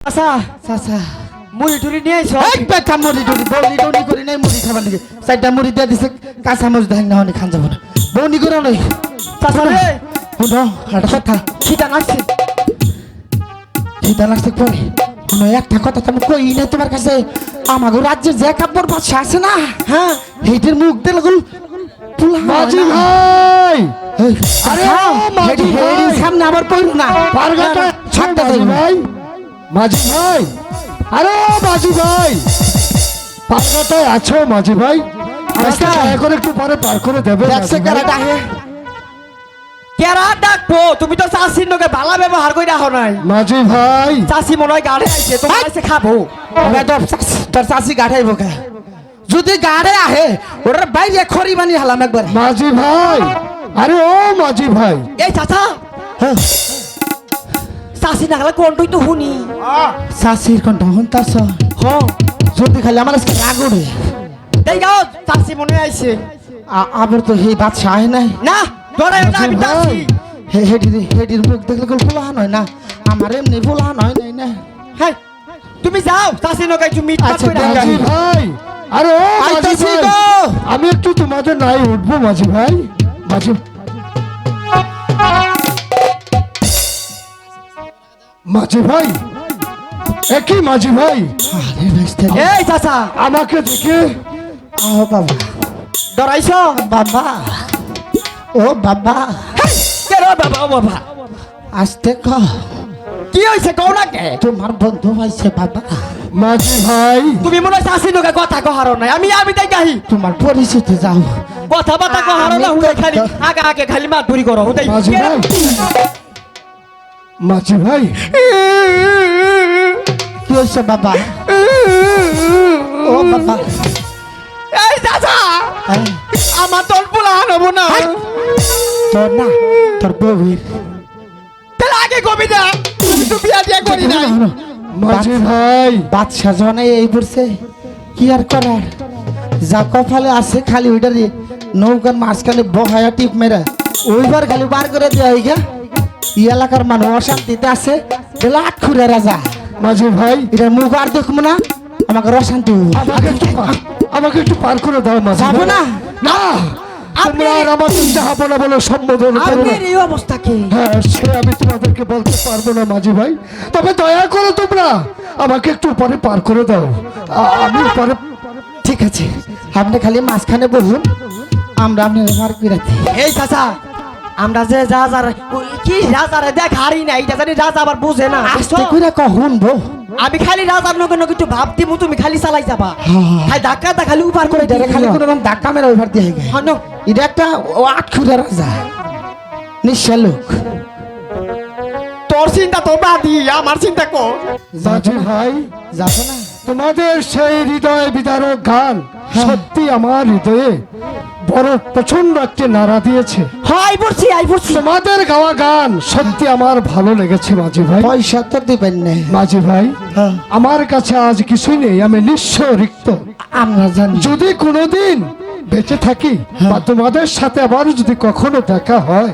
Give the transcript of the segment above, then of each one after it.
আচ্ছা চাচা মুড়ি নিয়ে আইছ? বেটা মুড়ি বৌনি টৌনি করি নাই মুড়ি খাবার নাকি চারটা মুড়ি দিয়ে দিছে কাঁচা দেখ না খান যাব না। বৌনি করে নই চাচা রে! শুনো একটা কথা। খিদা লাগছে। খিদা লাগছে পরে শুনো একটা কথা তুমি কই নাই তোমার কাছে। আমাগো রাজ্যের যে কাপড় বাদশা আছে না হ্যাঁ। সেইটির মুখ দিলে গুল মাঝি ভাই! আরে আরে, মাঝি ভাই। সামনে আবার পড়ো না। পারগাটা ছাড়তে না। ভাই। মাঝি ভাই আরে মাঝি ভাই। পারগাটায় আছো মাঝি ভাই? রাস্তা আচ্ছা। দয়া করে একটু পরে পার করে দেবে দেখছে মাঝি ভাই। কারা ডাকবো? তুমি তো চাষির নকে ভালো ব্যবহার করে রাখো নাই। মাঝি ভাই। চাষি মনে হয় গাড়ি আইছে তোমার কাছে খাব। তোর চাষি গাড়াইব কে? যদি গাড়ে আহে ওটার বাইরে খড়ি বানিয়ে হালাম একবার। মাঝি ভাই। আরে ও মাঝি ভাই। এই চাচা। হ্যাঁ, চাষি না গেলে কোনটুই তো শুনি। চাষির কণ্ঠ হন তার হ যদি খালি আমার আজকে রাগ উঠে এই গাও চাষি মনে হয় আইছে আবার তো সেই বাদ সাহে নাই। না ধরে না আমি ভাই। চাষি হে হেডির হেডির মুখ দেখলে কোনো ফুলাহান হয় না। আমার এমনি ফুলাহান হয় নাই না। হ্যাঁ তুমি যাও চাষি নকে একটু মিট আচ্ছা, করে রাখো। মাঝি ভাই। আরে। আমি একটু তোমাদের নাই উঠবো মাঝি ভাই। মাঝি মাঝি ভাই। একই মাঝি ভাই? আরে এই চাচা। আমাকে দেখে ও বাবা। ডরাইছ? বাবা। ও বাবা। কেন বাবা ও বাবা? আসতে ক। কি হয়েছে কও না কে? তোমার বন্ধু পাইছে বাবা। মাঝি ভাই। তুমি মনে হয় চাষি নকে কথা কহারো নাই। আমি আমি তাই গাহি। তোমার পরিচিত যাও কথা বার্তা কহারো না হুদাই খালি। আগে আগে খালি মাত ধরি করো হুদাই মাঝি ভাই। মাঝি ভাই। কি হয়েছে বাবা? ও বাবা। এই চাচা এই, আমার তোর পোলা হব না। তোর না তোর বউয়ের তাহলে আগে কবি না তুমি তো বিয়া দিয়া করি নাই। মাঝি ভাই। বাদশা জনে এই পড়ছে। কি আর করার? যা কপালে আছে খালি ওইটা দিয়ে নৌকার মাঝখানে বহায়া টিপ মেরা। ওইবার খালি বার করে দেওয়া হইগা। ই এলাকার মানুষ অশান্তিতে আছে। বেলাট খুঁড়ে রাজা। মাঝি ভাই এটা মুখ আর দেখব না। আমাকে অশান্তি আমাকে একটু পা- আমাকে একটু পার করে দাও মাঝি যাব না। না! তোমরা আর আমাকে যাব না বলে সম্বোধন করো না। এই অবস্থা কি? হ্যাঁ সে আমি তোমাদেরকে বলতে পারব না মাঝি ভাই। তবে দয়া করো তোমরা আমাকে একটু পরে পার করে দাও। আমি পরে ঠিক আছে। আপনি খালি মাঝখানে বলুন। আমরা আপনি বার করে এই চাচা আমরা যে রাজার কি রাজারে দেখ হারি না এটা জানি রাজা আবার বুঝে না আস্তে করে কহুন বো আমি খালি রাজার নকে নকে একটু ভাব দিমু তুমি খালি চালাই যাবা। হ্যাঁ। খালি ধাক্কা দা খালি উপার করে এটা খালি কোনো রকম ধাক্কা মেরা ওইবার দিয়ে গে হ্যাঁ এটা একটা আট খুঁড়ে রাজা। নিশ্চয় লোক। তোর চিন্তা তো বাদি আমার চিন্তা কর। মাঝি ভাই যাব না। তোমাদের সেই হৃদয় বিদারক গান সত্যি আমার হৃদয়ে বড় প্রচণ্ড একটি নাড়া দিয়েছে। হাই পড়ছি আই পড়ছি। তোমাদের গাওয়া গান সত্যি আমার ভালো লেগেছে মাঝি ভাই। পয়সা তো দিবেন না। মাঝি ভাই হ্যাঁ। আমার কাছে আজ কিছুই নেই আমি নিঃস্ব রিক্ত। আমরা জানি। যদি কোনোদিন বেঁচে থাকি বা তোমাদের সাথে আবার যদি কখনো দেখা হয়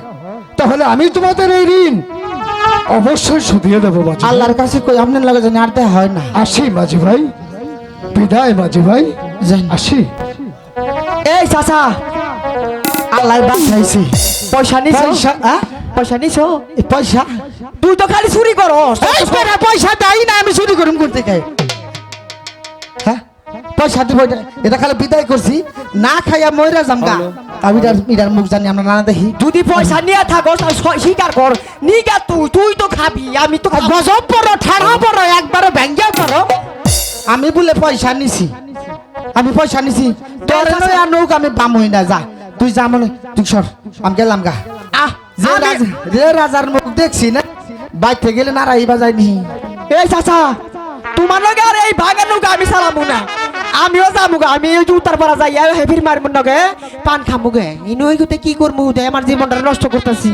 তাহলে আমি তোমাদের এই ঋণ অবশ্যই শুধিয়ে দেবো মাঝি। আল্লাহর কাছে কই আপনার লাগে জানি আর দেয়া হয় না। আসি মাঝি ভাই। বিদায় মাঝি ভাই। আসি। এই চাচা। আল্লাহ বাঁচাইছে পয়সা নিছো? পয়সা নিছো? পয়সা? তুই তো খালি চুরি করস। পয়সা দেয় না আমি চুরি করুম করতে কে হ্যাঁ? পয়সা দিব এটা। খালি বিদায় করছি। না খাইয়া মইরা যামগা আমি এটার এটার মুখ জানি আমরা নানা দেখি। যদি পয়সা নিয়ে তাহলে স্বীকার কর। নিগা তুই তুই তো খাবি আমি তো। গজব পড়ো ঠাড়া পড়ো একবারে ভেঙ্গে পড়ো আমি বলে পয়সা নিছি। আমি পয়সা নিছি। তোর নৌক আমি না যা। তুই যা মনে তুই সর আমি গেলাম গা। আহ যে আমি- রাজা যে রাজার মুখ দেখছি না বাইতে গেলে না রাইবা এই চাচা তোমার লগে আর এই ভাগের নৌকা আমি চালামু না। আমিও গা আমি যাই আর হেফির মারমু নগে পান খামু গে। ইনো ওই গুতে কি করমু দে আমার জীবনটা নষ্ট করতেছি।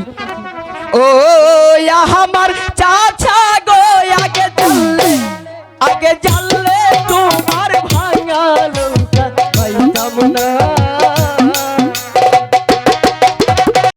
ও আমার চাচা গো আগে আগে ভাঙালো